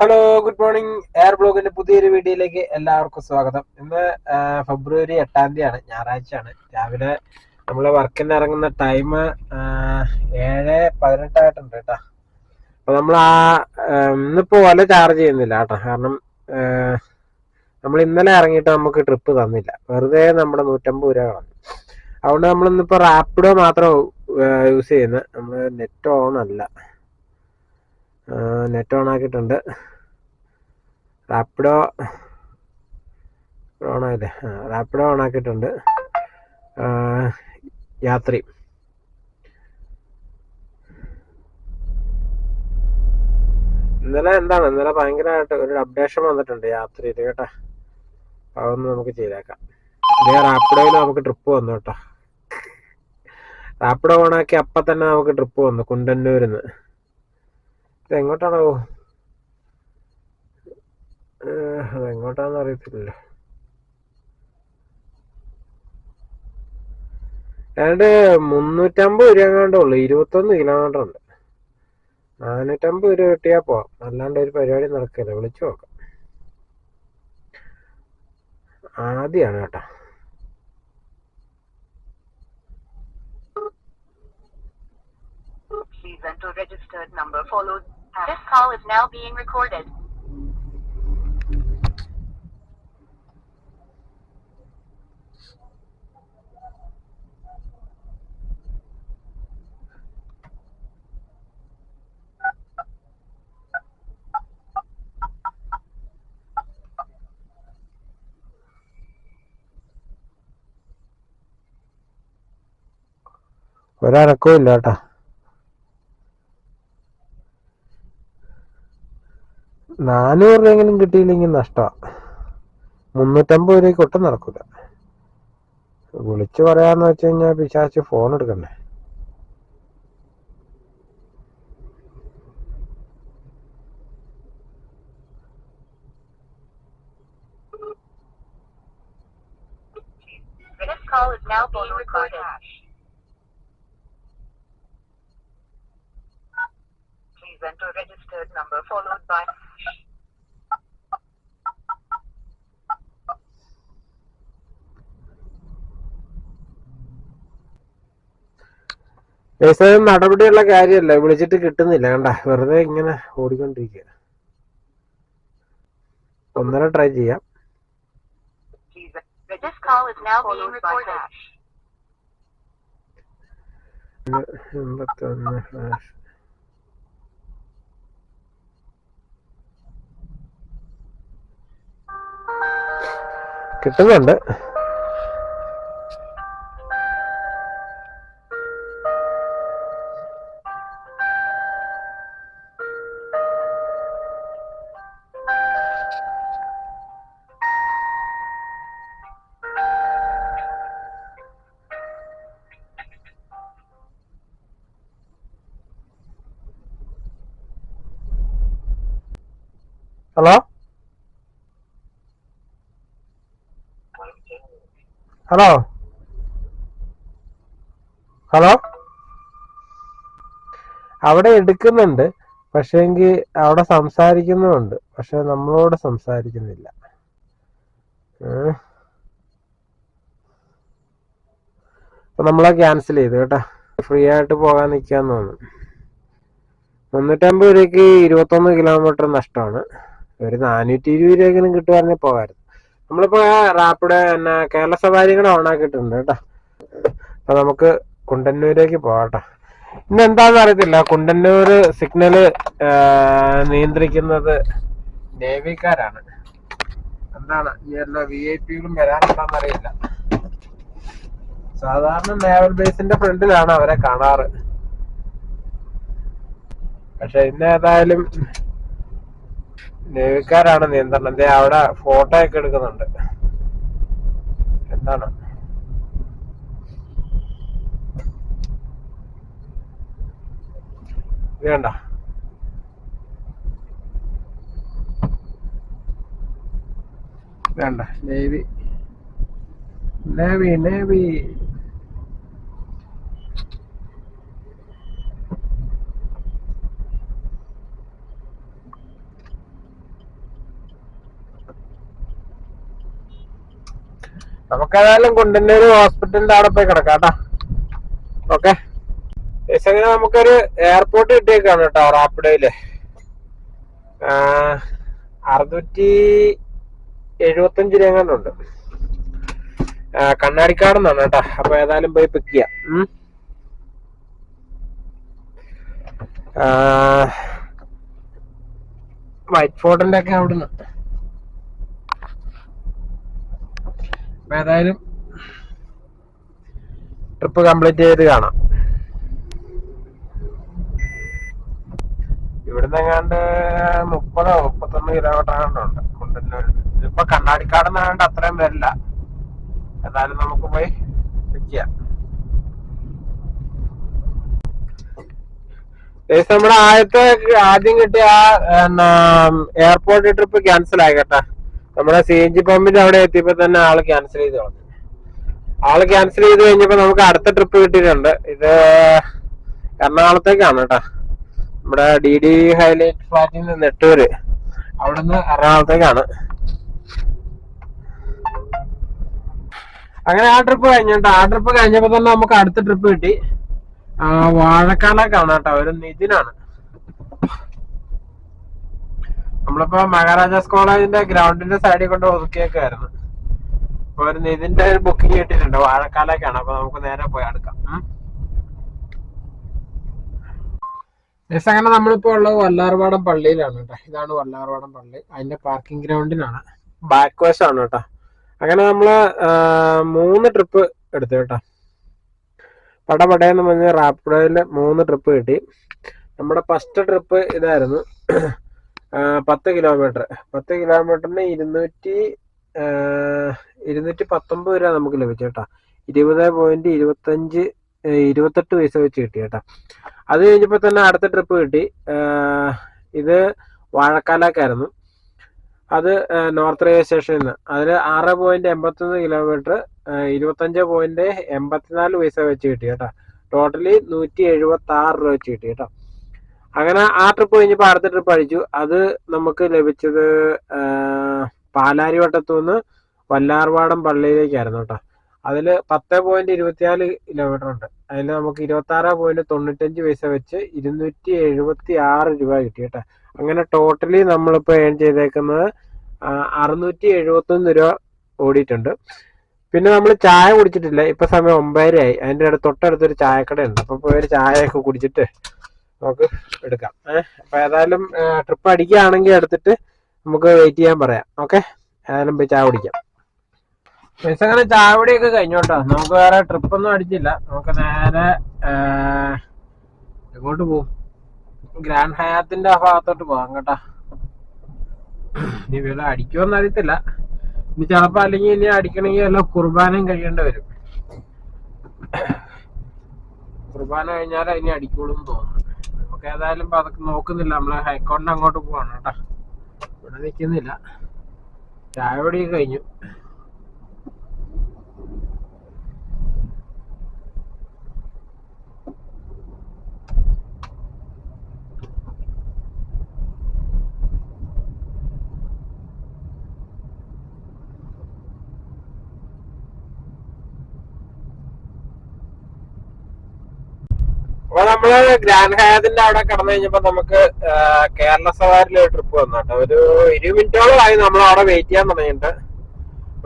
Hello good morning air ബ്ലോഗിന്റെ പുതിയൊരു വീഡിയോയിലേക്ക് എല്ലാവർക്കും സ്വാഗതം. ഇന്ന് ഫെബ്രുവരി എട്ടാം തീയതിയാണ് ഞായറാഴ്ചയാണ്. രാവിലെ നമ്മൾ വർക്കിന് ഇറങ്ങുന്ന ടൈം ഏഴ് പതിനെട്ടായിട്ടുണ്ട് കേട്ടോ. അപ്പൊ നമ്മൾ ആ ഇന്നിപ്പോ വല ചാർജ് ചെയ്യുന്നില്ല കേട്ടോ. കാരണം നമ്മൾ ഇന്നലെ ഇറങ്ങിയിട്ട് നമുക്ക് ട്രിപ്പ് തന്നില്ല. വെറുതെ നമ്മുടെ നൂറ്റമ്പത് രൂപ കളഞ്ഞു. അതുകൊണ്ട് നമ്മൾ ഇന്നിപ്പോ റാപ്പിഡോ മാത്രം യൂസ് ചെയ്യുന്നത് നമ്മൾ നെറ്റ് ഓൺ അല്ല. നെറ്റ് ഓൺ ആക്കിയിട്ടുണ്ട്. റാപ്പിഡോ ഓൺ ആയില്ലേ? റാപ്പിഡോ ഓൺ ആക്കിയിട്ടുണ്ട്. യാത്രി. ഇന്നലെ എന്താണ്? ഇന്നലെ ഭയങ്കരമായിട്ട് ഒരു അപ്ഡേഷൻ വന്നിട്ടുണ്ട് യാത്രയിൽ കേട്ടോ. അതൊന്ന് നമുക്ക് ചെയ്തേക്കാം. ഇതേ റാപ്പിഡോയിൽ നമുക്ക് ട്രിപ്പ് വന്നു കേട്ടോ. റാപ്പിഡോ ഓണാക്കി അപ്പം തന്നെ നമുക്ക് ട്രിപ്പ് വന്നു കുണ്ടന്നൂരിന്ന്. ഇത് എങ്ങോട്ടാണോ? അതെങ്ങോട്ടാന്ന് അറിയത്തില്ല. ഏതാണ്ട് മുന്നൂറ്റമ്പത് രൂപ എങ്ങാണ്ടേ ഉള്ളു. ഇരുപത്തൊന്ന് കിലോമീറ്റർ ഉണ്ട്. നാനൂറ്റമ്പത് രൂപ കിട്ടിയാൽ പോവാം. അല്ലാണ്ട് ഒരു പരിപാടി നടക്കില്ല. വിളിച്ചു നോക്കാം. ആദ്യമാണ് കേട്ടോ. Please enter registered number followed. This call is now being recorded. Where are Koil data? നാനൂറ് രൂപയെങ്കിലും കിട്ടിയില്ലെങ്കിൽ നഷ്ടമാണ് മുന്നൂറ്റമ്പത് രൂപയ്ക്ക് ഒട്ടും നടക്കൂല. വിളിച്ചു പറയാന്ന് വെച്ച് കഴിഞ്ഞാൽ പിശാച്ച് ഫോൺ എടുക്കണ്ടേ. Please enter registered number. Followed by നടപടിയുള്ള കാര്യമല്ല. വിളിച്ചിട്ട് കിട്ടുന്നില്ല. കണ്ട വെറുതെ ഇങ്ങനെ ഓടിക്കൊണ്ടിരിക്കുക ഒന്നര ട്രൈ ചെയ്യാം. എൺപത്തി ഒന്ന് call കിട്ടുന്നുണ്ട്. ഹലോ? ഹലോ? അവിടെ എടുക്കുന്നുണ്ട് പക്ഷേങ്കിൽ അവിടെ സംസാരിക്കുന്നുണ്ട് പക്ഷെ നമ്മളോട് സംസാരിക്കുന്നില്ല. നമ്മളെ ക്യാൻസൽ ചെയ്തു കേട്ടോ. ഫ്രീ ആയിട്ട് പോകാൻ നിൽക്കാന്ന് തോന്നുന്നു. മുന്നൂറ്റമ്പത് രൂപയ്ക്ക് ഇരുപത്തൊന്ന് കിലോമീറ്റർ നഷ്ടമാണ്. ഒരു നാനൂറ്റി ഇരുപത് രൂപയെങ്കിലും കിട്ടുമായിരുന്നെങ്കിൽ പോകാമായിരുന്നു. നമ്മളിപ്പോ റാപ്പിഡ് പിന്നെ കേരള സവാരി കൂടെ ഓൺ ആക്കിയിട്ടുണ്ട് കേട്ടോ. അപ്പൊ നമുക്ക് കുണ്ടന്നൂരേക്ക് പോവാട്ടോ. ഇന്ന് എന്താന്ന് അറിയത്തില്ല. കുണ്ടന്നൂര് സിഗ്നൽ നിയന്ത്രിക്കുന്നത് നേവിക്കാരാണ്. എന്താണ് ഈ എല്ലാ വി ഐ പികളും വരാനുണ്ടോന്ന് അറിയില്ല. സാധാരണ നേവൽ ബേസിന്റെ ഫ്രണ്ടിലാണ് അവരെ കാണാറ്. പക്ഷെ ഇന്ന് ഏതായാലും നേവിക്കാരാണ് നിയന്ത്രണം. ദേ അവിടെ ഫോട്ടോ ഒക്കെ എടുക്കുന്നുണ്ട്. എന്താണ്? വേണ്ട. വേണ്ട. നേവി. Navy navy. നമുക്ക് ഏതായാലും കുണ്ടന്നൂർ ഹോസ്പിറ്റലിന്റെ അവിടെ പോയി കിടക്കാം കേട്ടോ. ഓക്കെ അങ്ങനെ നമുക്കൊരു എയർപോർട്ട് കിട്ടിയേക്കാണ് കേട്ടോ റാപ്പിഡോയിൽ. അറുന്നൂറ്റി എഴുപത്തഞ്ച് രൂപ എങ്ങാണ്ടുണ്ട് കണ്ണാടിക്കാടെന്നാണ് കേട്ടോ. അപ്പൊ ഏതായാലും പോയി പിക്ക് ചെയ്യാം. വൈറ്റ് ഫോർട്ടിന്റെ ഒക്കെ അവിടുന്ന്. അപ്പൊ ഏതായാലും ട്രിപ്പ് കംപ്ലീറ്റ് ചെയ്ത് കാണാം. ഇവിടുന്ന് എങ്ങാണ്ട് മുപ്പതോ മുപ്പത്തൊന്ന് കിലോമീറ്റർ ആണ്ടുണ്ട് കുണ്ടന്നൂർ ഇതിപ്പോ കണ്ണാടിക്കാട് നിന്നാണ്ട് അത്രയും വരില്ല. ഏതായാലും നമുക്ക് പോയി ഏകദേശം നമ്മുടെ ആദ്യത്തെ ആദ്യം കിട്ടിയ എയർപോർട്ട് ട്രിപ്പ് ക്യാൻസൽ ആയി കേട്ടാ. നമ്മുടെ സി എൻ ജി പമ്പിന്റെ അവിടെ എത്തിയപ്പോ തന്നെ ആൾ ക്യാൻസൽ ചെയ്ത് കളഞ്ഞു. ആൾ ക്യാൻസൽ ചെയ്ത് കഴിഞ്ഞപ്പോ നമുക്ക് അടുത്ത ട്രിപ്പ് കിട്ടിയിട്ടുണ്ട്. ഇത് എറണാകുളത്തേക്കാണ് കേട്ടാ. നമ്മുടെ ഡി ഡി ഹൈലൈറ്റ് ഫ്ലാറ്റിൽ നിന്ന് നെട്ടൂര്. അവിടുന്ന് എറണാകുളത്തേക്കാണ്. അങ്ങനെ ആ ട്രിപ്പ് കഴിഞ്ഞിട്ട് ആ ട്രിപ്പ് കഴിഞ്ഞപ്പോ തന്നെ നമുക്ക് അടുത്ത ട്രിപ്പ് കിട്ടി. ആ വാഴക്കാലൊക്കെയാണ് കേട്ടോ. ഒരു നിതിനാണ് നമ്മളിപ്പോ മഹാരാജാസ് കോളേജിന്റെ ഗ്രൗണ്ടിന്റെ സൈഡിൽ കൊണ്ട് ഒതുക്കിയേക്കായിരുന്നു അപ്പൊ ഒരു നിതിന്റെ ഒരു ബുക്കിംഗ് കിട്ടിയിട്ടുണ്ട്. വാഴക്കാലേക്കാണ്. അപ്പൊ നമുക്ക് നേരെ പോയി അടുക്കാം. അങ്ങനെ നമ്മളിപ്പോ ഉള്ളത് വല്ലാർപാടം പള്ളിയിലാണ് കേട്ടോ. ഇതാണ് വല്ലാർവാടം പള്ളി. അതിന്റെ പാർക്കിംഗ് ഗ്രൗണ്ടിലാണ് ബാക്ക് വശമാണ് കേട്ടോ. അങ്ങനെ നമ്മൾ മൂന്ന് ട്രിപ്പ് എടുത്തു കേട്ടോ. പടപടയെന്ന് പറഞ്ഞ റാപ്പിഡോയിൽ മൂന്ന് ട്രിപ്പ് കിട്ടി. നമ്മുടെ ഫസ്റ്റ് ട്രിപ്പ് ഇതായിരുന്നു. പത്ത് കിലോമീറ്റർ. പത്ത് കിലോമീറ്ററിന് ഇരുന്നൂറ്റി ഇരുന്നൂറ്റി പത്തൊമ്പത് രൂപ നമുക്ക് ലഭിച്ചു കേട്ടോ. ഇരുപത് പോയിന്റ് ഇരുപത്തഞ്ച് ഇരുപത്തെട്ട് പൈസ വെച്ച് കിട്ടി കേട്ടോ. അത് കഴിഞ്ഞപ്പോൾ തന്നെ അടുത്ത ട്രിപ്പ് കിട്ടി. ഇത് വാഴക്കാലക്കായിരുന്നു. അത് നോർത്ത് റെയിൽവേ സ്റ്റേഷനിൽ നിന്ന് അതിൽ ആറ് പോയിന്റ് എൺപത്തൊന്ന് കിലോമീറ്റർ ഇരുപത്തഞ്ച് പോയിന്റ് എൺപത്തിനാല് പൈസ വെച്ച് കിട്ടി കേട്ടോ. ടോട്ടലി നൂറ്റി എഴുപത്തി ആറ് രൂപ വെച്ച് കിട്ടി കേട്ടോ. അങ്ങനെ ആ ട്രിപ്പ് കഴിഞ്ഞപ്പോൾ അടുത്ത ട്രിപ്പ് അടിച്ചു അത് നമുക്ക് ലഭിച്ചത് പാലാരിവട്ടത്തു നിന്ന് വല്ലാർവാടം പള്ളിയിലേക്കായിരുന്നു കേട്ടോ. അതിൽ പത്ത് പോയിന്റ് ഇരുപത്തിനാല് കിലോമീറ്റർ ഉണ്ട്. അതിൽ നമുക്ക് ഇരുപത്തി ആറ് പോയിന്റ് തൊണ്ണൂറ്റഞ്ച് പൈസ വെച്ച് ഇരുന്നൂറ്റി എഴുപത്തി ആറ് രൂപ കിട്ടി കേട്ടോ. അങ്ങനെ ടോട്ടലി നമ്മളിപ്പോൾ ഏൺ ചെയ്തേക്കുന്നത് അറുന്നൂറ്റി എഴുപത്തൊന്ന് രൂപ ഓടിയിട്ടുണ്ട്. പിന്നെ നമ്മൾ ചായ കുടിച്ചിട്ടില്ല. ഇപ്പൊ സമയം ഒമ്പതരയായി. അടുത്ത് തൊട്ടടുത്തൊരു ചായക്കട ഉണ്ട് അപ്പൊ പോയി ഒരു ചായയൊക്കെ കുടിച്ചിട്ട് നമുക്ക് എടുക്കാം. ഏഹ് അപ്പൊ ഏതായാലും ട്രിപ്പ് അടിക്കുകയാണെങ്കിൽ എടുത്തിട്ട് നമുക്ക് വെയിറ്റ് ചെയ്യാൻ പറയാം. ഓക്കെ ഏതായാലും പോയി ചായ കുടിക്കാം. മിസ് അങ്ങനെ ചായ കഴിഞ്ഞോട്ടോ നമുക്ക് വേറെ ട്രിപ്പ് ഒന്നും അടിച്ചില്ല. നമുക്ക് നേരെ എങ്ങോട്ട് പോകും ഗ്രാൻഡ് ഹയാത്തിന്റെ ആ ഭാഗത്തോട്ട് പോകാം കേട്ടോ. ഇനി വില അടിക്കുമെന്ന് അറിയത്തില്ല. ഇനി ചിലപ്പോ അല്ലെങ്കിൽ ഇനി അടിക്കണമെങ്കിൽ എല്ലാം കുർബാനയും കഴിയേണ്ടി വരും. കുർബാന കഴിഞ്ഞാൽ ഇനി അടിക്കുള്ളൂ തോന്നുന്നു. നമുക്ക് ഏതായാലും അതൊക്കെ നോക്കുന്നില്ല. നമ്മൾ ഹൈക്കോടതി അങ്ങോട്ട് പോവാണ് കേട്ടോ. ഇവിടെ നിൽക്കുന്നില്ല ചായ കഴിഞ്ഞു. അപ്പൊ നമ്മൾ ഗ്രാൻഡ് ഹയാത്തിന്റെ അവിടെ കടന്നു കഴിഞ്ഞപ്പോ നമുക്ക് കേരള ഒരു ട്രിപ്പ് വന്നു കേട്ടോ. ഒരു ഇരുപത് മിനിറ്റോളമായി നമ്മൾ അവിടെ വെയിറ്റ് ചെയ്യാൻ തുടങ്ങിയിട്ട്.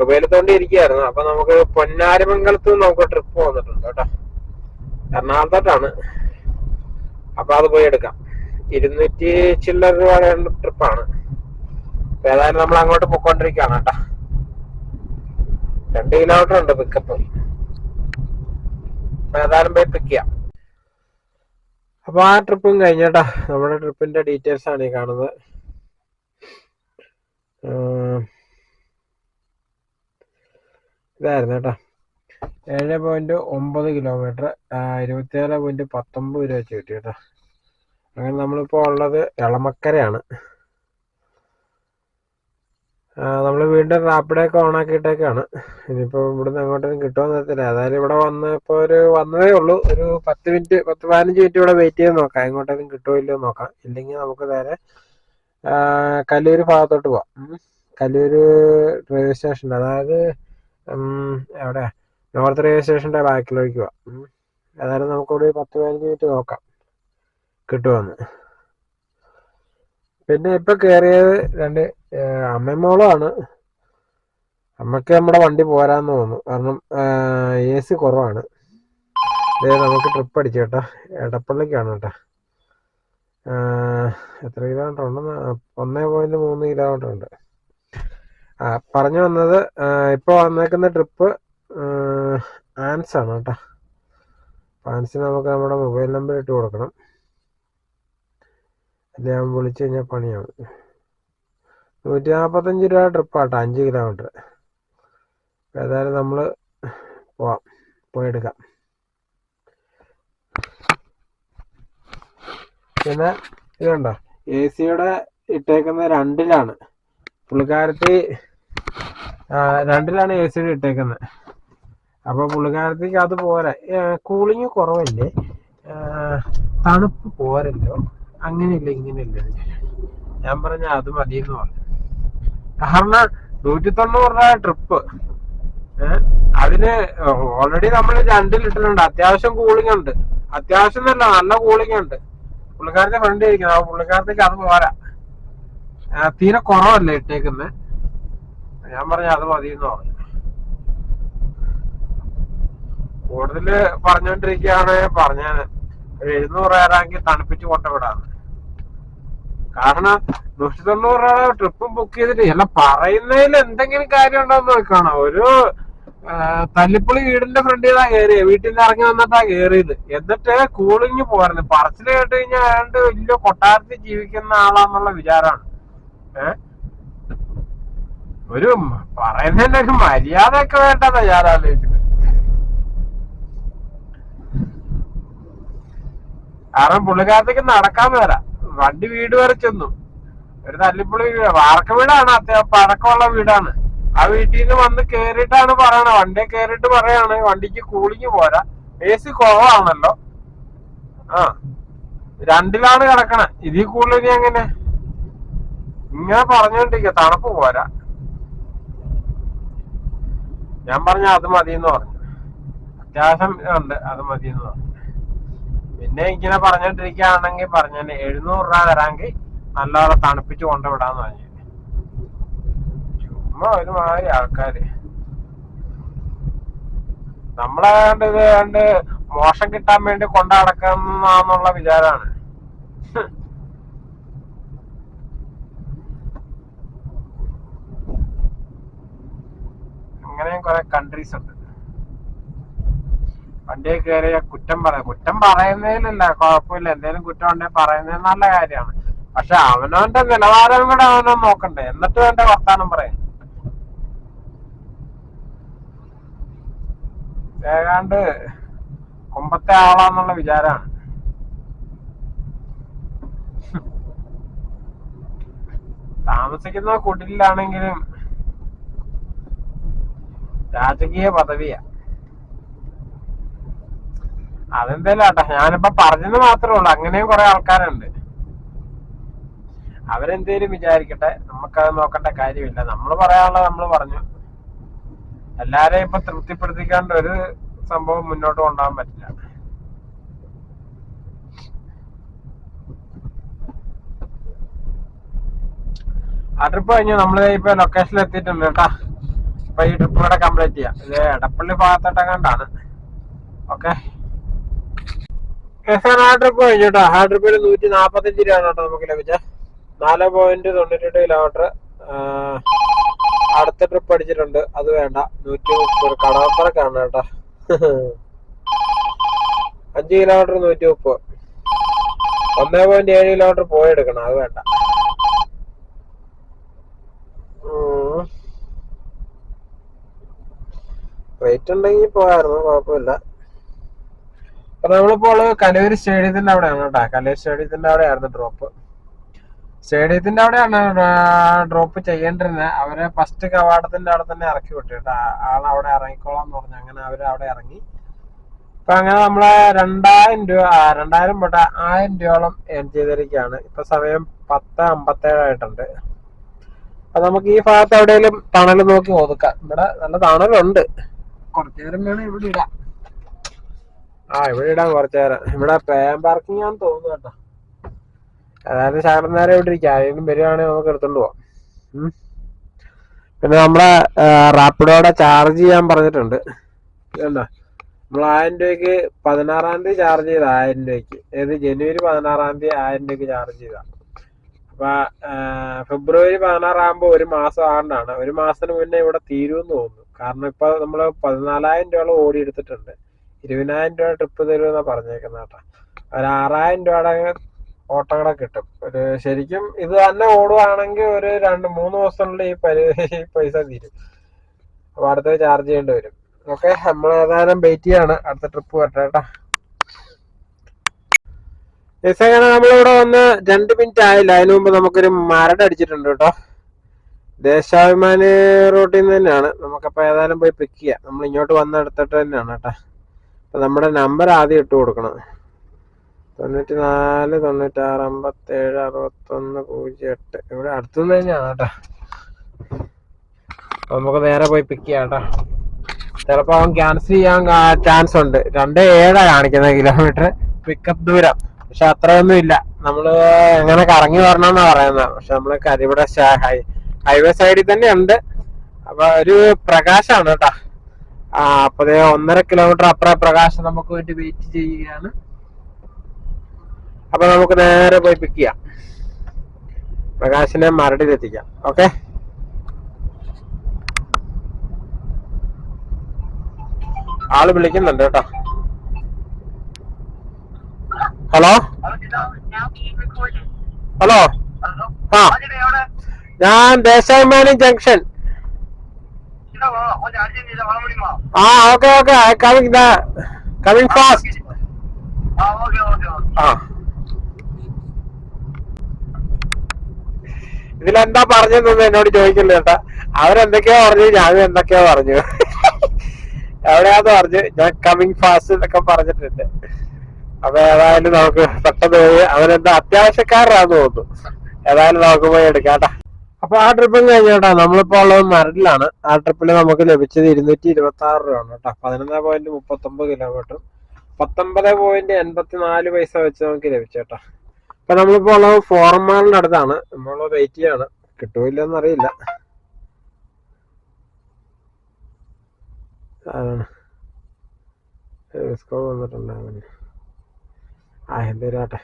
ഉപയോഗത്തോണ്ടി ഇരിക്കുകയായിരുന്നു അപ്പൊ നമുക്ക് പൊന്നാരിമംഗലത്ത് നമുക്ക് ട്രിപ്പ് വന്നിട്ടുണ്ട് കേട്ടോ. എറണാകുളത്തോട്ടാണ്. അപ്പൊ അത് പോയി എടുക്കാം. ഇരുന്നൂറ്റി ചില്ലറ രൂപയുടെ ട്രിപ്പാണ് അപ്പൊ ഏതായാലും നമ്മൾ അങ്ങോട്ട് പൊക്കോണ്ടിരിക്കുകയാണ് കേട്ടോ. രണ്ട് കിലോമീറ്റർ ഉണ്ട് പിക്കപ്പ് ഏതായാലും പോയി പിക്ക് ചെയ്യാം. അപ്പൊ ആ ട്രിപ്പും കഴിഞ്ഞേട്ടാ. നമ്മുടെ ട്രിപ്പിന്റെ ഡീറ്റെയിൽസ് ആണ് ഈ കാണുന്നത്. ഇതായിരുന്നു കേട്ടോ ഏഴ് പോയിന്റ് ഒമ്പത് കിലോമീറ്റർ ഇരുപത്തിയേഴ് പോയിന്റ് പത്തൊമ്പത് രൂപ വെച്ച് കിട്ടി കേട്ടോ അങ്ങനെ നമ്മളിപ്പോ ഉള്ളത് എളമക്കരയാണ്. നമ്മൾ വീണ്ടും റാപ്പിഡൊക്കെ ഓൺ ആക്കിയിട്ടേക്കാണ്. ഇനിയിപ്പോ ഇവിടുന്ന് അങ്ങോട്ടൊന്നും കിട്ടുമെന്ന് അറിയത്തില്ല. അതായത് ഇവിടെ ഇപ്പോ ഒരു വന്നതേ ഉള്ളൂ. ഒരു പത്ത് മിനിറ്റ് പത്ത് പതിനഞ്ച് മിനിറ്റ് ഇവിടെ വെയിറ്റ് ചെയ്ത് നോക്കാം. എങ്ങോട്ടേലും കിട്ടുമോ ഇല്ലയോ നോക്കാം. ഇല്ലെങ്കിൽ നമുക്ക് നേരെ കല്ലൂർ ഭാഗത്തോട്ട് പോവാം. കല്ലൂർ റെയിൽവേ സ്റ്റേഷൻ അതായത് എവിടെ? നോർത്ത് റെയിൽവേ സ്റ്റേഷന്റെ ബാക്കിലേക്ക് പോവാം. ഏതായാലും നമുക്കിവിടെ പത്ത് പതിനഞ്ച് മിനിറ്റ് നോക്കാം. കിട്ടുമെന്ന് പിന്നെ ഇപ്പൊ കേറിയത് രണ്ട് അമ്മമോളാണ് അമ്മയ്ക്ക് നമ്മുടെ വണ്ടി പോരാന്ന് തോന്നുന്നു. കാരണം എ സി കുറവാണ്. നമുക്ക് ട്രിപ്പ് അടിച്ചു കേട്ടോ എടപ്പള്ളിക്കാണ് കേട്ടോ. എത്ര കിലോമീറ്റർ ഉണ്ടെന്ന് ഒന്നേ പോയിന്റ് മൂന്ന് കിലോമീറ്റർ ഉണ്ട്. ആ പറഞ്ഞു വന്നത് ഇപ്പൊ വന്നേക്കുന്ന ട്രിപ്പ് ആൻസ് ആണ് കേട്ടോ. ആൻസിന് നമുക്ക് നമ്മുടെ മൊബൈൽ നമ്പർ ഇട്ട് കൊടുക്കണം. ഞാൻ വിളിച്ചു കഴിഞ്ഞാൽ പണിയാവും. നൂറ്റി നാൽപ്പത്തഞ്ച് രൂപ ട്രിപ്പാട്ടോ അഞ്ച് കിലോമീറ്റർ. ഏതായാലും നമ്മൾ പോവാം. പോയെടുക്കാം പിന്നെ ഇതുണ്ടോ എ സിയുടെ ഇട്ടേക്കുന്ന രണ്ടിലാണ്. പുള്ളിക്കാരത്തി രണ്ടിലാണ് എ സിയുടെ ഇട്ടേക്കുന്നത് അപ്പൊ പുള്ളിക്കാരത്തിക്ക് അത് പോരാ കൂളിങ് കുറവല്ലേ? തണുപ്പ് പോരല്ലോ. അങ്ങനെയില്ല ഇങ്ങനെയല്ല ഞാൻ പറഞ്ഞ അത് മതി എന്ന് പറഞ്ഞു. കാരണം നൂറ്റി തൊണ്ണൂറ് രൂപ ട്രിപ്പ് അതിന് ഓൾറെഡി നമ്മൾ രണ്ടിലിട്ടിട്ടുണ്ട് അത്യാവശ്യം കൂളിംഗ് ഉണ്ട്. അത്യാവശ്യം നല്ല നല്ല കൂളിംഗ് ഉണ്ട്. പുള്ളിക്കാരത്തെ ഫ്രണ്ട് ഇരിക്കുന്നത് ആ പുള്ളിക്കാരത്തേക്ക് അത് പോരാ. തീരെ കുറവല്ലേ ഇട്ടേക്കുന്നത് ഞാൻ പറഞ്ഞ അത് മതി എന്ന് പറഞ്ഞു. കൂടുതൽ പറഞ്ഞോണ്ടിരിക്കുകയാണ് പറഞ്ഞാൽ എഴുന്നൂറ് പേരാണെങ്കിൽ തണുപ്പിച്ച് കൊണ്ടുവിടാന്ന്. കാരണം നൂറ്റി തൊണ്ണൂറ് രൂപ ട്രിപ്പ് ബുക്ക് ചെയ്തിട്ട് എല്ലാം പറയുന്നതിൽ എന്തെങ്കിലും കാര്യം ഉണ്ടോന്ന് നോക്കണം ഒരു തല്ലിപ്പുളി വീടിന്റെ ഫ്രണ്ടിൽ നിന്നാ കയറിയത് വീട്ടിൽ നിന്ന് ഇറങ്ങി വന്നിട്ടാ കയറിയത് എന്നിട്ട് കൂളിങ് പോരുന്നത് പറച്ചിൽ കേട്ട് കഴിഞ്ഞാൽ ഏതാണ്ട് വലിയ കൊട്ടാരത്തിൽ ജീവിക്കുന്ന ആളാന്നുള്ള വിചാരമാണ്. ഏഹ് ഒരു പറയുന്നതിന്റെ ഒരു മര്യാദ ഒക്കെ വേണ്ടതാ ഞാൻ ആലോചിക്കുന്നത്. കാരണം പുള്ളിക്കാരത്തേക്ക് നടക്കാൻ വരാം വണ്ടി വീട് വരെ ചെന്നു. ഒരു തല്ലിപ്പൊളി വാർക്ക വീടാണ് അത്യാവശ്യം പഴക്കമുള്ള വീടാണ്. ആ വീട്ടിൽ നിന്ന് വന്ന് കേറിയിട്ടാണ് പറയണത്. വണ്ടി കേറിയിട്ട് പറയാണ് വണ്ടിക്ക് കൂളിങ് പോരാ. എ സി കുറവാണല്ലോ. ആ. രണ്ടിലാണ് കിടക്കണേ. ഇതിൽ കൂടുതൽ ഇനി എങ്ങനെ? ഇങ്ങനെ പറഞ്ഞോണ്ടിരിക്ക. തണുപ്പ് പോരാ. ഞാൻ പറഞ്ഞ അത് മതിയെന്ന് പറഞ്ഞു. അത്യാവശ്യം ഉണ്ട് അത് മതിയെന്ന് പറഞ്ഞു. പിന്നെ ഇങ്ങനെ പറഞ്ഞോണ്ടിരിക്കുകയാണെങ്കിൽ പറഞ്ഞ എഴുന്നൂറ് രൂപ തരാമെങ്കിൽ നല്ലോണം തണുപ്പിച്ച് കൊണ്ടുവിടാന്ന് പറഞ്ഞു. ചുമ്മാ ഒരുമാതിരി ആൾക്കാര്. നമ്മളെ ഇത് കണ്ട് മോശം കിട്ടാൻ വേണ്ടി കൊണ്ടു വിചാരമാണ് അങ്ങനെയും കുറെ കൺട്രീസ് ഉണ്ട്. വണ്ടിയിൽ കയറിയ കുറ്റം പറയാം കുറ്റം പറയുന്നതിലല്ല കുഴപ്പമില്ല. എന്തെങ്കിലും കുറ്റം ഉണ്ടെങ്കിൽ പറയുന്നത് നല്ല കാര്യമാണ്. പക്ഷെ അവനവന്റെ നിലവാരം കൂടെ അവനോ നോക്കണ്ടേ. എന്നിട്ട് വേണ്ട വർത്താനം പറയാൻ ഏകാണ്ട് കുമ്പത്തെ ആളാന്നുള്ള വിചാരമാണ്. താമസിക്കുന്ന കുടിലാണെങ്കിലും രാജകീയ പദവിയാ. അതെന്തേലും ആട്ടെ ഞാനിപ്പോ പറഞ്ഞെന്ന് മാത്രമേ ഉള്ളൂ. അങ്ങനെയും കുറെ ആൾക്കാരുണ്ട്. അവരെന്തേലും വിചാരിക്കട്ടെ നമുക്കത് നോക്കേണ്ട കാര്യമില്ല. നമ്മൾ പറയാനുള്ളത് നമ്മൾ പറഞ്ഞു. എല്ലാരെയും ഇപ്പൊ തൃപ്തിപ്പെടുത്തിക്കാണ്ട് ഒരു സംഭവം മുന്നോട്ട് കൊണ്ടുപോകാൻ പറ്റില്ല. ആ ട്രിപ്പ് കഴിഞ്ഞു. നമ്മൾ ഇപ്പൊ ലൊക്കേഷനിൽ എത്തിയിട്ടുണ്ട് കേട്ടാ. ഇപ്പൊ ഈ ട്രിപ്പ് ഇവിടെ കംപ്ലീറ്റ് ചെയ്യാം. ഇത് എടപ്പള്ളി ഭാഗത്തോട്ടെങ്ങാണ്ടാണ്. ഓക്കെ ആ ട്രിപ്പ് കഴിഞ്ഞു കേട്ടോ ട്രിപ്പിൽ നൂറ്റി നാപ്പത്തഞ്ച് രൂപയാണ് കേട്ടോ നമുക്ക് ലഭിച്ച. നാല് പോയിന്റ് തൊണ്ണൂറ്റെട്ട് കിലോമീറ്റർ അടുത്ത ട്രിപ്പ് അടിച്ചിട്ടുണ്ട്. അത് വേണ്ട. നൂറ്റി മുപ്പത് കടവപ്പറക്കാണ് കേട്ടോ. അഞ്ച് കിലോമീറ്റർ നൂറ്റി മുപ്പത് ഒന്നേ പോയിന്റ് ഏഴ് കിലോമീറ്റർ പോയെടുക്കണം. അത് വേണ്ട. റേറ്റ് ഉണ്ടെങ്കിൽ പോയായിരുന്നു കുഴപ്പമില്ല. അപ്പൊ നമ്മളിപ്പോ ഉള്ളത് കലൂര് സ്റ്റേഡിയത്തിന്റെ അവിടെയാണ് കേട്ടോ. കലൂർ സ്റ്റേഡിയത്തിന്റെ അവിടെയായിരുന്നു ഡ്രോപ്പ് സ്റ്റേഡിയത്തിന്റെ അവിടെയാണ് ഡ്രോപ്പ് ചെയ്യേണ്ടിരുന്നത് അവരെ ഫസ്റ്റ് കവാടത്തിന്റെ അവിടെ തന്നെ ഇറക്കി വിട്ടു കേട്ടോ ആൾ അവിടെ ഇറങ്ങിക്കോളാം എന്ന് പറഞ്ഞു. അങ്ങനെ അവർ അവിടെ ഇറങ്ങി. അപ്പൊ അങ്ങനെ നമ്മളെ രണ്ടായിരം രൂപ രണ്ടായിരം പോട്ടെ ആയിരം രൂപയോളം ഏൺ ചെയ്തിരിക്കുകയാണ്. ഇപ്പൊ സമയം പത്ത് അമ്പത്തേഴായിട്ടുണ്ട് അപ്പൊ നമുക്ക് ഈ ഭാഗത്ത് എവിടെയെങ്കിലും തണൽ നോക്കി ഒതുക്കാം. ഇവിടെ നല്ല തണലുണ്ട്. കുറച്ചു നേരം വേണം ഇവിടെ ഇടാം. ആ ഇവിടെ ഇടാം കുറച്ചു നേരം. ഇവിടെ പേൻ പാർക്കിംഗ് ആണെന്ന് തോന്നുന്നു കേട്ടോ. അതായത് നേരം ഇവിടെ ഇരിക്കുക ആരെങ്കിലും വരികയാണെങ്കിൽ നമുക്ക് എടുത്തോണ്ട് പോവാം. പിന്നെ നമ്മളെ റാപ്പിഡോടെ ചാർജ് ചെയ്യാൻ പറഞ്ഞിട്ടുണ്ട്. നമ്മൾ ആയിരം രൂപയ്ക്ക് പതിനാറാം തീയതി ചാർജ് ചെയ്ത ആയിരം രൂപയ്ക്ക്. ഏത്? ജനുവരി പതിനാറാം തീയതി ആയിരം രൂപയ്ക്ക് ചാർജ് ചെയ്ത. അപ്പൊ ഫെബ്രുവരി പതിനാറാകുമ്പോ ഒരു മാസം ആണ്ടാണ് ഒരു മാസത്തിന് മുന്നേ ഇവിടെ തീരുമെന്ന് തോന്നുന്നു. കാരണം ഇപ്പൊ നമ്മൾ പതിനാലായിരം രൂപ ഓടി എടുത്തിട്ടുണ്ട് ഇരുപതിനായിരം രൂപ ട്രിപ്പ് തരുമെന്നാ പറഞ്ഞേക്കുന്ന കേട്ടോ. ഒരു ആറായിരം രൂപയുടെ ഓട്ടങ്ങളെ കൂടെ കിട്ടും. ഒരു ശരിക്കും ഇത് തന്നെ ഓടുവാണെങ്കിൽ ഒരു രണ്ട് മൂന്ന് ദിവസത്തിനുള്ളിൽ ഈ പരി ഈ പൈസ തീരും. അപ്പൊ അടുത്ത ചാർജ് ചെയ്യേണ്ടി വരും. ഓക്കെ നമ്മൾ ഏതായാലും വെയിറ്റ് ചെയ്യാണ്. അടുത്ത ട്രിപ്പ് വരട്ടെ കേട്ടോ. നമ്മൾ നമ്മളിവിടെ വന്ന് രണ്ട് മിനിറ്റ് ആയില്ല. അതിനു മുമ്പ് നമുക്കൊരു മരട് അടിച്ചിട്ടുണ്ട് കേട്ടോ. ദേശാഭിമാനി റൂട്ടിൽ നിന്ന് തന്നെയാണ്. നമുക്കപ്പോൾ ഏതായാലും പോയി പിക്ക് ചെയ്യാം. നമ്മൾ ഇങ്ങോട്ട് വന്നെടുത്തിട്ട് തന്നെയാണ് കേട്ടോ. നമ്മുടെ നമ്പർ ആദ്യം ഇട്ട് കൊടുക്കണം. തൊണ്ണൂറ്റി നാല് തൊണ്ണൂറ്റാറ് അമ്പത്തേഴ് അറുപത്തൊന്ന് പൂജ്യം എട്ട്. ഇവിടെ അടുത്തുനിന്ന് തന്നെയാണ് കേട്ടോ. നമുക്ക് നേരെ പോയി പിക്ക് ചെയ്യാം കേട്ടോ. ചിലപ്പോ അവൻ ക്യാൻസൽ ചെയ്യാൻ ചാൻസ് ഉണ്ട്. രണ്ട് ഏഴാ കാണിക്കുന്നത് കിലോമീറ്റർ പിക്കപ്പ് ദൂരം. പക്ഷെ അത്രയൊന്നും ഇല്ല. നമ്മൾ എങ്ങനെ കറങ്ങി വരണമെന്നാണ് പറയുന്നത് പക്ഷെ നമ്മൾ കരിവിടെ ഹൈവേ സൈഡിൽ തന്നെ ഉണ്ട്. അപ്പൊ ഒരു പ്രകാശാണ് കേട്ടാ. ആ അപ്പൊ ദേ ഒന്നര കിലോമീറ്റർ അപ്പുറ പ്രകാശം നമുക്ക് വേണ്ടി വെയിറ്റ് ചെയ്യുകയാണ്. അപ്പൊ നമുക്ക് നേരെ പോയി പിക്ക് ചെയ്യാം. പ്രകാശിനെ മരടിലെത്തിക്കാം ഓക്കെ ആൾ വിളിക്കുന്നുണ്ട് കേട്ടോ. ഹലോ. ഹലോ? ആ. ഞാൻ ദേശാഭിമാനി ജംഗ്ഷൻ. ആ okay okay. Coming the coming fast ആ ഇതിലെന്താ പറഞ്ഞതെന്ന് എന്നോട് ചോദിക്കില്ല ചേട്ടാ. അവരെന്തൊക്കെയോ പറഞ്ഞു ഞാനും എന്തൊക്കെയോ പറഞ്ഞു. എവിടെയാന്ന് പറഞ്ഞു. ഞാൻ കമ്മിങ് ഫാസ്റ്റ് എന്നൊക്കെ പറഞ്ഞിട്ടുണ്ട്. അപ്പൊ ഏതായാലും നമുക്ക് പെട്ടെന്ന് പോയി. അവനെന്താ അത്യാവശ്യക്കാരനാന്ന് തോന്നുന്നു. ഏതായാലും നമുക്ക് പോയി എടുക്കാം കേട്ടാ. അപ്പൊ ആ ട്രിപ്പും കഴിഞ്ഞോട്ടാ നമ്മളിപ്പോ ഉള്ളത് മരടിലാണ്. ആ ട്രിപ്പിൽ നമുക്ക് ലഭിച്ചത് ഇരുന്നൂറ്റി ഇരുപത്തി ആറ് രൂപയാണ് കേട്ടോ. പതിനൊന്ന് പോയിന്റ് മുപ്പത്തി ഒമ്പത് കിലോമീറ്റർ പത്തൊമ്പത് പോയിന്റ് എൺപത്തി നാല് പൈസ വെച്ച് നമുക്ക് ലഭിച്ചു കേട്ടോ. അപ്പൊ നമ്മളിപ്പോ ഉള്ളത് ഫോർമാലിന്റെ അടുത്താണ്. നമ്മൾ വെയിറ്റ് ചെയ്യാണ് സ്കോർ വന്നിട്ടുണ്ടാകുന്നു ആ എന്തേരാട്ടെ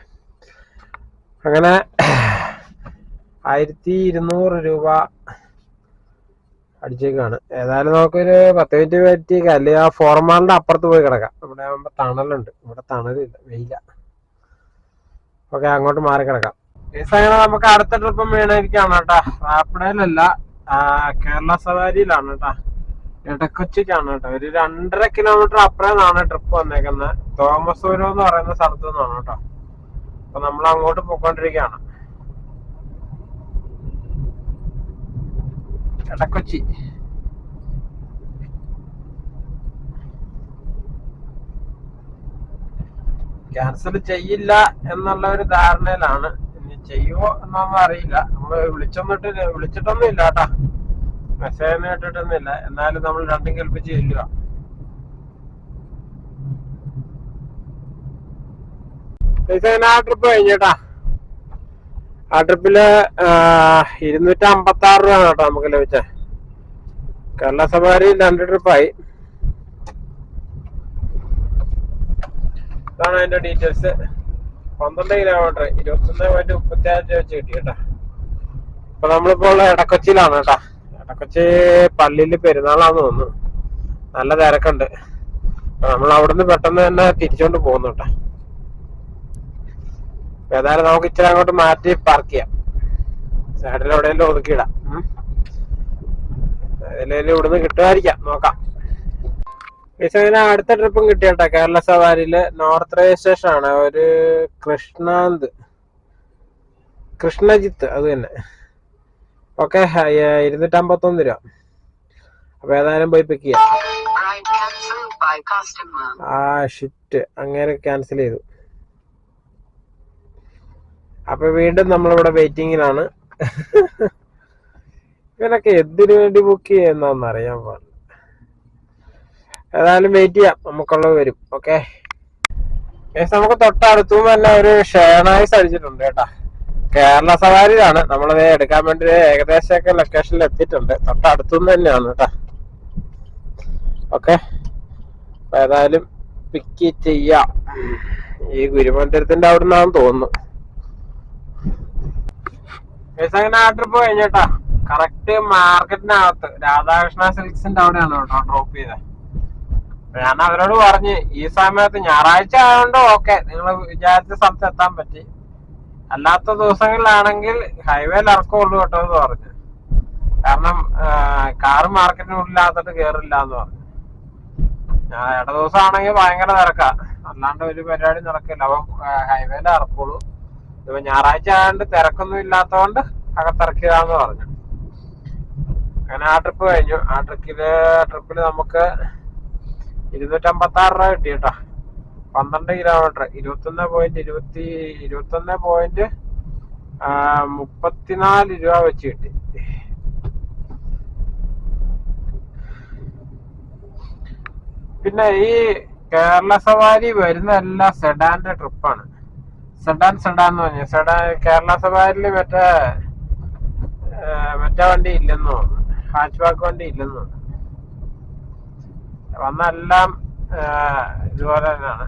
അങ്ങനെ ആയിരത്തി ഇരുന്നൂറ് രൂപ അടിച്ചേക്കാണ്. ഏതായാലും നമുക്കൊരു പത്ത് മിനിറ്റ് പറ്റിയേക്കാം അല്ലെങ്കിൽ ആ ഫോർമാലിന്റെ അപ്പുറത്ത് പോയി കിടക്കാം. ഇവിടെ ആകുമ്പോ തണലുണ്ട്. ഇവിടെ തണലില്ല വെയില. ഓക്കെ അങ്ങോട്ട് മാറി കിടക്കാം. അങ്ങനെ നമുക്ക് അടുത്ത ട്രിപ്പ് വീണായിരിക്കാണ് കേട്ടാ. റാപ്പിഡയിലല്ല കേരള സവാരിയിലാണ് കേട്ടാ. ഇടക്കൊച്ചിക്കാണ് കേട്ടോ. ഒരു രണ്ടര കിലോമീറ്റർ അപ്പുറന്നാണ് ട്രിപ്പ് വന്നേക്കുന്നത് തോമസൂരം എന്ന് പറയുന്ന സ്ഥലത്തു നിന്നാണ് കേട്ടോ. അപ്പൊ നമ്മൾ അങ്ങോട്ട് പോയിക്കൊണ്ടിരിക്കുകയാണ്. എടക്കൊച്ചി ക്യാൻസൽ ചെയ്യില്ല എന്നുള്ള ഒരു ധാരണയിലാണ്. ഇനി ചെയ്യുമോ എന്നൊന്നും അറിയില്ല. നമ്മൾ വിളിച്ചൊന്നിട്ട് വിളിച്ചിട്ടൊന്നും ഇല്ല കേട്ടാ. മെസ്സേജ് ഒന്നും ഇട്ടിട്ടൊന്നുമില്ല എന്നാലും നമ്മൾ രണ്ടും കേൾപ്പിച്ച് ചെല്ലുക ട്രിപ്പ് കഴിഞ്ഞേട്ടാ ആ ട്രിപ്പിൽ ഇരുന്നൂറ്റി അമ്പത്തി ആറ് രൂപ കേട്ടോ നമുക്ക് ലഭിച്ച. കേരള സഫാരി രണ്ട് ട്രിപ്പായി. ഇതാണ് അതിന്റെ ഡീറ്റെയിൽസ് പന്ത്രണ്ട് കിലോമീറ്റർ ഇരുപത്തൊന്ന് പോയിന്റ് മുപ്പത്തി അഞ്ച് വെച്ച് കിട്ടി കേട്ടോ. അപ്പൊ നമ്മളിപ്പോ ഉള്ള എടക്കൊച്ചിയിലാണ് കേട്ടാ. ഇടക്കൊച്ചി പള്ളിയിൽ പെരുന്നാളാന്ന് തോന്നുന്നു. നല്ല തിരക്കുണ്ട്. നമ്മൾ അവിടുന്ന് പെട്ടെന്ന് തന്നെ തിരിച്ചോണ്ട് പോകുന്നു കേട്ടോ. ഏതായാലും നമുക്ക് ഇച്ചിരി അങ്ങോട്ട് മാറ്റി പാർക്ക് ചെയ്യാം. സൈഡിൽ എവിടെയെങ്കിലും ഒതുക്കിയിടാം ഏതെങ്കിലും ഇവിടുന്ന് കിട്ടുമായിരിക്കാം. നോക്കാം. ഇങ്ങനെ അടുത്ത ട്രിപ്പും കിട്ടിയട്ടെ കേരള സവാരിയിൽ നോർത്ത് റെയിൽവേ സ്റ്റേഷൻ ആണ്. ഒരു കൃഷ്ണാന്ത്. കൃഷ്ണജിത്ത് അത് തന്നെ. ഓക്കെ ഇരുന്നൂറ്റമ്പത്തൊന്ന് രൂപ. അപ്പൊ ഏതായാലും പോയി പിക്ക് ചെയ്യാം. ആ ഷിറ്റ് അങ്ങനെ ക്യാൻസൽ ചെയ്തു. അപ്പൊ വീണ്ടും നമ്മളിവിടെ വെയിറ്റിങ്ങിലാണ്. ഇവനൊക്കെ എന്തിനു വേണ്ടി ബുക്ക് ചെയ്യുന്നതെന്ന് അറിയാൻ പാടില്ല. ഏതായാലും വെയിറ്റ് ചെയ്യാം. നമുക്കുള്ളത് വരും. ഓക്കെ നമുക്ക് തൊട്ടടുത്തും തന്നെ ഒരു ഷേണായി അടിച്ചിട്ടുണ്ട് കേട്ടാ. കേരള സവാരിയിലാണ്. നമ്മളത് എടുക്കാൻ വേണ്ടി ഏകദേശം ഏകദേശമൊക്കെ ലൊക്കേഷനിൽ എത്തിയിട്ടുണ്ട്. തൊട്ടടുത്തുനിന്ന് തന്നെയാണ് കേട്ടാ. ഓക്കെ ഏതായാലും പിക്ക് ചെയ്യാം. ഈ ഗുരുമന്ദിരത്തിന്റെ അവിടെ നിന്നാണെന്ന് തോന്നുന്നു. അങ്ങനെ ആ ട്രിപ്പ് കഴിഞ്ഞേട്ടാ. കറക്റ്റ് മാർക്കറ്റിനകത്ത് രാധാകൃഷ്ണ സിൽക്സിന്റെ അവിടെയാണ് കേട്ടോ ഡ്രോപ്പ് ചെയ്തത് ഞാൻ അവരോട് പറഞ്ഞ് ഈ സമയത്ത് ഞായറാഴ്ച ആയതുകൊണ്ട് ഓക്കെ നിങ്ങൾ വിചാരിച്ച സ്ഥലത്ത് എത്താൻ പറ്റി. അല്ലാത്ത ദിവസങ്ങളിലാണെങ്കിൽ ഹൈവേയിൽ ഇറക്കമുള്ളൂ കേട്ടോ എന്ന് പറഞ്ഞു. കാരണം കാറ് മാർക്കറ്റിനുള്ളിലാത്തിട്ട് കേറില്ല എന്ന് പറഞ്ഞു. ഞാൻ ഇട ദിവസം ആണെങ്കിൽ ഭയങ്കര തിരക്കാ. അല്ലാണ്ട് ഒരു പരിപാടി നടക്കില്ല. അപ്പം ഹൈവേയിൽ ഇറക്കുള്ളൂ. ഇപ്പൊ ഞായറാഴ്ച ആയതുകൊണ്ട് തിരക്കൊന്നും ഇല്ലാത്തതുകൊണ്ട് അകത്തിറക്കിയതാന്ന് പറഞ്ഞു. അങ്ങനെ ആ ട്രിപ്പ് കഴിഞ്ഞു. ആ ട്രിപ്പിൽ ട്രിപ്പിൽ നമുക്ക് ഇരുന്നൂറ്റമ്പത്തി ആറ് രൂപ കിട്ടി കേട്ടോ പന്ത്രണ്ട് കിലോമീറ്റർ ഇരുപത്തൊന്ന് പോയിന്റ് ഇരുപത്തി ഇരുപത്തൊന്ന് പോയിന്റ് മുപ്പത്തിനാല് രൂപ വെച്ച് കിട്ടി. പിന്നെ ഈ കേരള സവാരി വരുന്ന എല്ലാ സെഡാന്റെ ട്രിപ്പാണ് സെഡാൻ എന്ന് പറഞ്ഞു. സെഡാൻ കേരള സവാരിയിൽ മറ്റേ മറ്റേ വണ്ടി ഇല്ലെന്നു ഹാച്ച് ബാക്ക് വണ്ടി ഇല്ലെന്നു വന്നെല്ലാം ഇതുപോലെ തന്നെയാണ്.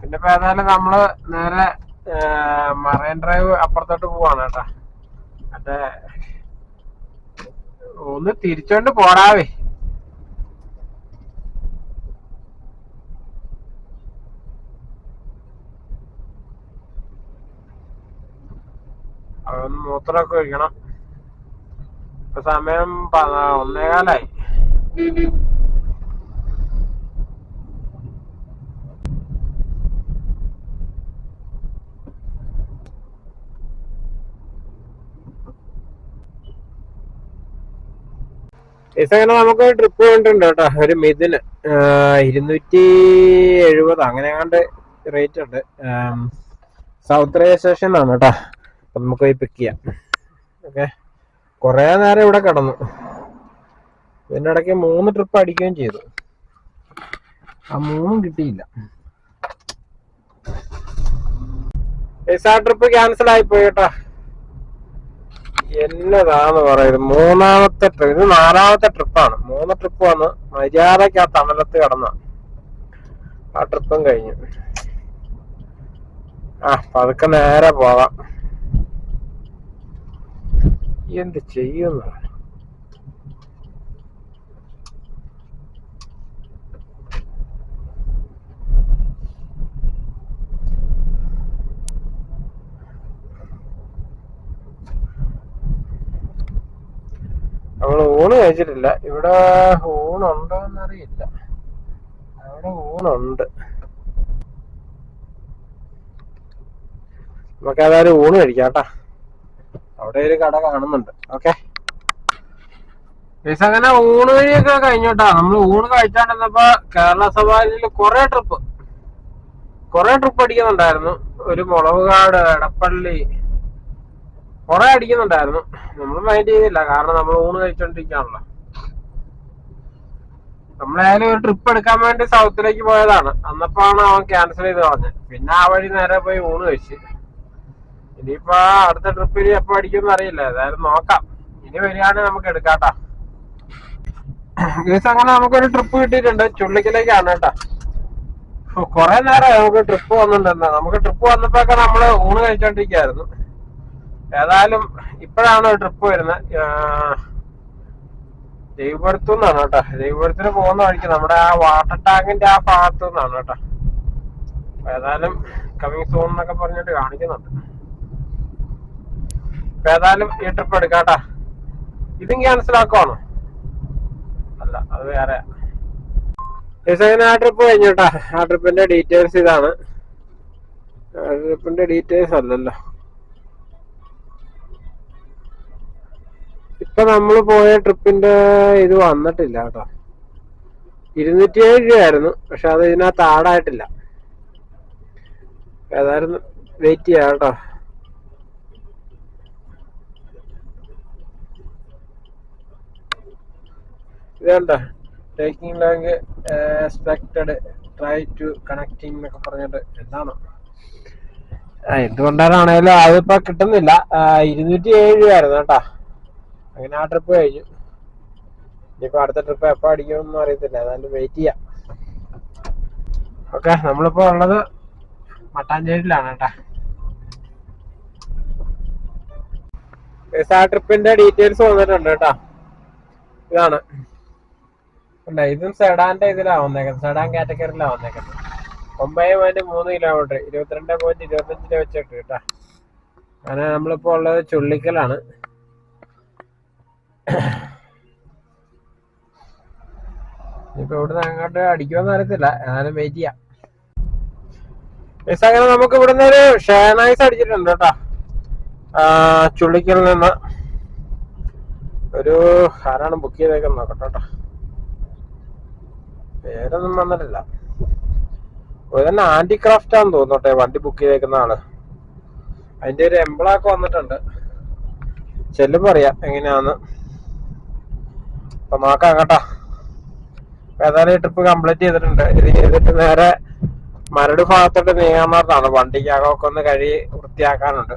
പിന്നെ ഇപ്പൊ ഏതായാലും നമ്മൾ നേരെ മറൈൻ ഡ്രൈവ് അപ്പുറത്തോട്ട് പോവാണ് കേട്ടാ. മറ്റേ ഒന്ന് തിരിച്ചോണ്ട് പോടാവേ. അതൊന്ന് മൂത്രമൊക്കെ ഒഴിക്കണം. ഇപ്പൊ സമയം ഒന്നേകാലായി. ഇസങ്ങനെ നമുക്ക് ട്രിപ്പ് വേണ്ടിട്ടുണ്ട് കേട്ടോ. ഒരു മിഥുന് ഇരുന്നൂറ്റി എഴുപത് അങ്ങനെ കണ്ട് റേറ്റ് ഉണ്ട് സൗത്ത് റെയിൽവേ സ്റ്റേഷനിലാണ് കേട്ടോ. അപ്പൊ നമുക്ക് പോയി പിക്ക് ചെയ്യാം. ഓക്കെ കുറേ നേരം ഇവിടെ കിടന്നു. ഇതിന്റെ ഇടയ്ക്ക് മൂന്ന് ട്രിപ്പ് അടിക്കുകയും ചെയ്തു. ആ മൂന്നും കിട്ടിയില്ല. ട്രിപ്പ് ക്യാൻസൽ ആയി പോയി കേട്ടോ. എന്നതാന്ന് പറയുന്നത്? മൂന്നാമത്തെ ട്രിപ്പ് ഇത് നാലാമത്തെ ട്രിപ്പാണ് മൂന്ന് ട്രിപ്പ് വന്ന് മര്യാദയ്ക്ക് ആ തമലത്ത് കിടന്ന ആ ട്രിപ്പും കഴിഞ്ഞു. ആ പതുക്കെ നേരെ പോവാം എന്ത് ചെയ്യുന്നു? നമ്മൾ ഇവിടെ ഊണുണ്ടോ എന്നറിയില്ല അവിടെ ഊണുണ്ട്. നമുക്ക് ഏതായാലും ഊണ് കഴിക്കാം കേട്ടാ അവിടെ ഒരു കട കാണുന്നുണ്ട്. ഓക്കെ അങ്ങനെ ഊണ് വഴിയൊക്കെ കഴിഞ്ഞോട്ടാ. നമ്മൾ ഊണ് കഴിച്ചാണ്ടിരുന്നപ്പോ കേരള സവാരിയിൽ കുറെ ട്രിപ്പ് കുറെ ട്രിപ്പ് അടിക്കുന്നുണ്ടായിരുന്നു. ഒരു മുളവുകാട് എടപ്പള്ളി കുറെ അടിക്കുന്നുണ്ടായിരുന്നു. നമ്മൾ മൈൻഡ് ചെയ്തില്ല കാരണം നമ്മൾ ഊണ് കഴിച്ചോണ്ടിരിക്കാണല്ലോ. നമ്മളായാലും ഒരു ട്രിപ്പ് എടുക്കാൻ വേണ്ടി സൗത്തിലേക്ക് പോയതാണ്. അന്നപ്പോഴാണ് അവൻ ക്യാൻസൽ ചെയ്ത് കളഞ്ഞത്. പിന്നെ ആ വഴി നേരെ പോയി ഊണ് കഴിച്ച്. ഇനിയിപ്പോ അടുത്ത ട്രിപ്പ് ഇനി എപ്പോ അടിക്കുമെന്ന് അറിയില്ല. ഏതായാലും നോക്കാം. ഇനി വരികയാണെങ്കിൽ നമുക്ക് എടുക്കാട്ടാ. ഗീസ് അങ്ങനെ നമുക്കൊരു ട്രിപ്പ് കിട്ടിയിട്ടുണ്ട്. ചുള്ളിക്കലേക്കാണ് കേട്ടാ. കുറെ നേരം നമുക്ക് ട്രിപ്പ് വന്നിട്ടുണ്ടെന്നാ. നമുക്ക് ട്രിപ്പ് വന്നപ്പോഴൊക്കെ നമ്മൾ ഊണ് കഴിച്ചോണ്ടിരിക്കായിരുന്നു ഏതായാലും ഇപ്പോഴാണ് ട്രിപ്പ് വരുന്നത്. ദൈവപുരത്തു നിന്നാണ് കേട്ടോ. ദൈവപുരത്തിന് പോകുന്ന വഴിക്ക് നമ്മുടെ ആ വാട്ടർ ടാങ്കിന്റെ ആ ഭാഗത്തു നിന്നാണ് കേട്ടോ. ഏതായാലും കമ്മിങ് സോൺ എന്നൊക്കെ പറഞ്ഞിട്ട് കാണിക്കുന്നുണ്ട്. ഏതായാലും ഈ ട്രിപ്പ് എടുക്കാട്ടാ. ഇതും ക്യാൻസൽ അല്ല അത് വേറെ. അങ്ങനെ ആ ട്രിപ്പ് കഴിഞ്ഞോട്ടാ. ആ ട്രിപ്പിന്റെ ഡീറ്റെയിൽസ് ഇതാണ്. ആ ട്രിപ്പിന്റെ ഡീറ്റെയിൽസ് അല്ലല്ലോ. ഇപ്പൊ നമ്മൾ പോയ ട്രിപ്പിന്റെ ഇത് വന്നിട്ടില്ല കേട്ടോ. ഇരുന്നൂറ്റി ഏഴ് രൂപയായിരുന്നു പക്ഷെ അത് ഇതിനകത്ത് ആടായിട്ടില്ല ഏതായാലും വെയിറ്റ് ചെയ്യാം കേട്ടോ. ഇതുണ്ട്? Taking long expected try to connecting എന്നൊക്കെ പറഞ്ഞിട്ട് എന്താണ് എന്തുകൊണ്ടാണാണേലും അതിപ്പോ കിട്ടുന്നില്ല. ഇരുന്നൂറ്റി ഏഴ് ആയിരുന്നു കേട്ടാ. അങ്ങനെ ആ ട്രിപ്പ് കഴിഞ്ഞു. ഇനിയിപ്പോ അടുത്ത ട്രിപ്പ് എപ്പോ അടിക്കുമെന്ന് അറിയത്തില്ല. ഏതായാലും വെയിറ്റ് ചെയ്യാം. ഓക്കെ നമ്മളിപ്പോ ഉള്ളത് മട്ടാഞ്ചേരിയിലാണ് കേട്ടാ. ആ ട്രിപ്പിന്റെ ഡീറ്റെയിൽസ് വന്നിട്ടുണ്ട് കേട്ടാ. ഇതാണ്. അല്ല ഇതും സെഡാന്റെ ഇതിലാ വന്നേക്കുന്നത് സെഡാൻ കാറ്റഗറിയിലാ വന്നേക്കുന്നത് ഒമ്പത് പോയിന്റ് മൂന്ന് കിലോമീറ്റർ ഇരുപത്തിരണ്ട് പോയിന്റ് ഇരുപത്തഞ്ച് രൂപ വെച്ചിട്ട് കേട്ടാ. അങ്ങനെ നമ്മളിപ്പോ ഉള്ളത് ചുള്ളിക്കലാണ്. ഇപ്പൊ ഇവിടുന്ന് അങ്ങോട്ട് അടിക്കുമെന്ന് അറിയത്തില്ല ഏതായാലും വെയിറ്റ് ചെയ്യാം. അങ്ങനെ നമുക്ക് ഇവിടുന്ന് ഒരു ഷേനൈസ് അടിച്ചിട്ടുണ്ട് കേട്ടോ. ചുള്ളിക്കൽ നിന്ന്. ഒരു ആരാണ് ബുക്ക് ചെയ്തേക്കുന്നത്? നോക്കട്ടെ കേട്ടോ. പേരൊന്നും വന്നിട്ടില്ല. തന്നെ ആന്റി ക്രാഫ്റ്റ് ആണെന്ന് തോന്നട്ടെ വണ്ടി ബുക്ക് ചെയ്തേക്കുന്ന ആൾ. അതിന്റെ ഒരു എംബ്ലൊക്കെ വന്നിട്ടുണ്ട്. ചെല്ലുമ്പോ അറിയാം എങ്ങനെയാന്ന്. അപ്പൊ നോക്കാം കേട്ടാ. ഏതായാലും ഈ ട്രിപ്പ് കംപ്ലീറ്റ് ചെയ്തിട്ടുണ്ട്. ഇത് ചെയ്തിട്ട് നേരെ മരട് ഭാഗത്തോട്ട് നീങ്ങാൻ വണ്ടിക്കകമൊക്കെ ഒന്ന് കഴുകി വൃത്തിയാക്കാനുണ്ട്.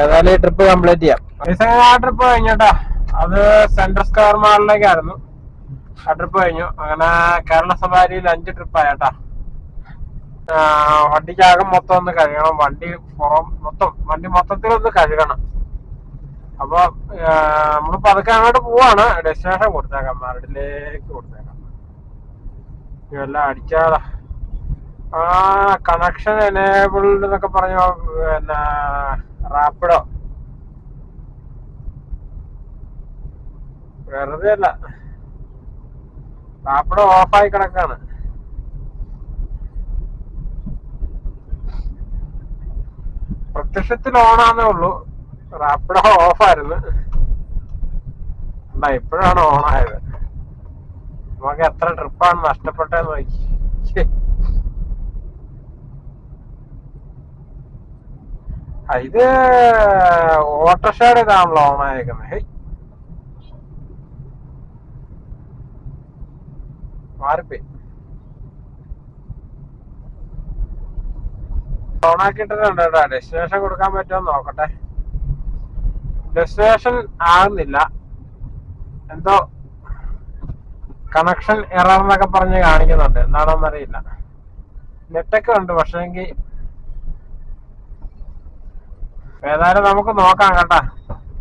ഏതായാലും ഈ ട്രിപ്പ് കംപ്ലീറ്റ് ചെയ്യാം. ആ ട്രിപ്പ് കഴിഞ്ഞോട്ടാ അത് സെൻട്രൽ സ്ക്വയർ മാളിലേക്കായിരുന്നു ആ ട്രിപ്പ് കഴിഞ്ഞു. അങ്ങനെ കേരള സഫാരിയിൽ അഞ്ച് ട്രിപ്പ് ആയട്ടാ വണ്ടിക്കകം മൊത്തം ഒന്ന് കഴുകണം. വണ്ടി പുറം മൊത്തം വണ്ടി മൊത്തത്തിൽ ഒന്ന് കഴുകണം. അപ്പൊ നമ്മൾ പതുക്കെ അങ്ങോട്ട് പോവാണ്. ഡെസ്റ്റിനേഷൻ കൊടുത്തേക്കാം. മരടിലേക്ക് കൊടുത്തേക്കാം. ഇതെല്ലാം അടിച്ചാടാ. ആ കണക്ഷൻ എനേബിൾഡ് എന്നൊക്കെ പറഞ്ഞ പിന്നെ റാപ്പിഡോ. വെറുതെ അല്ല റാപ്പിഡോ ഓഫായി കിടക്കാണ്. പ്രത്യക്ഷത്തിൽ ഓണാന്നേ ഉള്ളൂ. റാപ്പിഡോ ഓഫായിരുന്നു. അല്ല ഇപ്പോഴാണ് ഓണായത്. നമുക്ക് എത്ര ട്രിപ്പാണ് നഷ്ടപ്പെട്ടതെന്ന് നോക്കി ആ, ഇത് ഓട്ടോഷാട് ഇതാണല്ലോ ഓണായേക്കുന്നത് മാറിപ്പോയി. ഓണാക്കിയിട്ടുണ്ട് കേട്ടോ ഡെസ്റ്റിനേഷൻ കൊടുക്കാൻ പറ്റുമോ നോക്കട്ടെ. ഡെസ്റ്റിനേഷൻ ആകുന്നില്ല എന്തോ കണക്ഷൻ എറർ എന്നൊക്കെ പറഞ്ഞ് കാണിക്കുന്നുണ്ട്. എന്താണോന്നറിയില്ല. നെറ്റൊക്കെ ഉണ്ട് പക്ഷേ എങ്കിൽ ഏതായാലും നമുക്ക് നോക്കാം കേട്ടാ.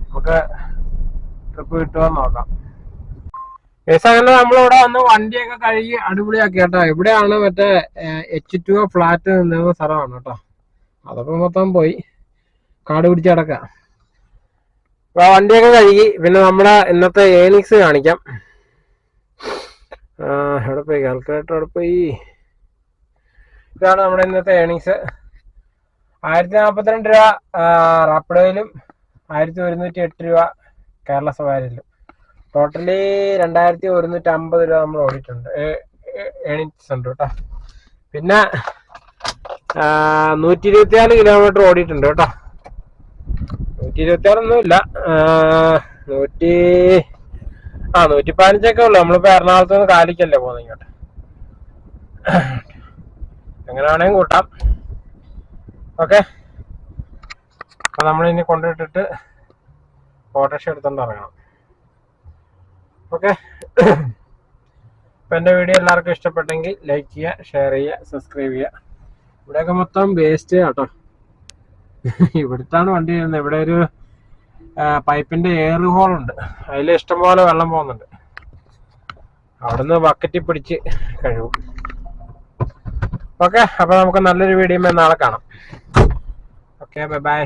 നമുക്ക് ട്രിപ്പ് കിട്ടുമോ നോക്കാം. ഏസ് അങ്ങനെ നമ്മളിവിടെ വന്ന് വണ്ടിയൊക്കെ കഴുകി അടിപൊളിയാക്കി കേട്ടോ. ഇവിടെയാണ് മറ്റേ എച്ച് ടു ഫ്ലാറ്റ് നിന്നിരുന്ന സ്ഥലമാണ് കേട്ടോ. അതൊക്കെ മൊത്തം പോയി കാട് പിടിച്ച് കിടക്കാം. അപ്പൊ വണ്ടിയൊക്കെ കഴുകി. പിന്നെ നമ്മുടെ ഇന്നത്തെ ഏണിങ്സ് കാണിക്കാം. എവിടെ പോയി? കാൽക്കുലേറ്റർ എവിടെ പോയി? ഇതാണ് നമ്മുടെ ഇന്നത്തെ ഏണിങ്സ് ആയിരത്തി നാൽപ്പത്തിരണ്ട് രൂപ റാപ്പിഡോയിലും ആയിരത്തി ഒരുന്നൂറ്റി എട്ട് രൂപ കേരള സവാരിയിലും ടോട്ടലി രണ്ടായിരത്തി ഒരുന്നൂറ്റി അമ്പത് രൂപ നമ്മൾ ഓടിയിട്ടുണ്ട്. ഏണിങ്സ് കേട്ടോ. പിന്നെ നൂറ്റി ഇരുപത്തിനാല് കിലോമീറ്റർ ഓടിയിട്ടുണ്ട് കേട്ടോ. നൂറ്റി ഇരുപത്തിയാറൊന്നും ഇല്ല. നൂറ്റി ആ നൂറ്റി പതിനഞ്ചൊക്കെ ഉള്ളു. നമ്മളിപ്പോ എറണാകുളത്ത് നിന്ന് കാലിക്കല്ലേ പോകുന്നത് ഇങ്ങോട്ട്. എങ്ങനെ വേണമെങ്കിൽ കൂട്ടാം. ഓക്കെ. അപ്പൊ നമ്മളിനി കൊണ്ടിട്ടിട്ട് ഫോട്ടോഷ എടുത്തോണ്ട് ഇറങ്ങണം. ഓക്കെ. അപ്പൊ എന്റെ വീഡിയോ എല്ലാവർക്കും ഇഷ്ടപ്പെട്ടെങ്കിൽ ലൈക്ക് ചെയ്യുക ഷെയർ ചെയ്യുക സബ്സ്ക്രൈബ് ചെയ്യുക. ഇവിടെയൊക്കെ മൊത്തം വേസ്റ്റ് കേട്ടോ. ഇവിടുത്താണ് വണ്ടി ചെയ്യുന്നത് ഇവിടെ ഒരു പൈപ്പിന്റെ എയർ ഹോൾ ഉണ്ട്. അതിൽ ഇഷ്ടംപോലെ വെള്ളം പോകുന്നുണ്ട്. അവിടുന്ന് ബക്കറ്റിൽ പിടിച്ച് കഴുകും. ഓക്കെ അപ്പൊ നമുക്ക് നല്ലൊരു വീഡിയോ നാളെ കാണാം. Okay bye bye.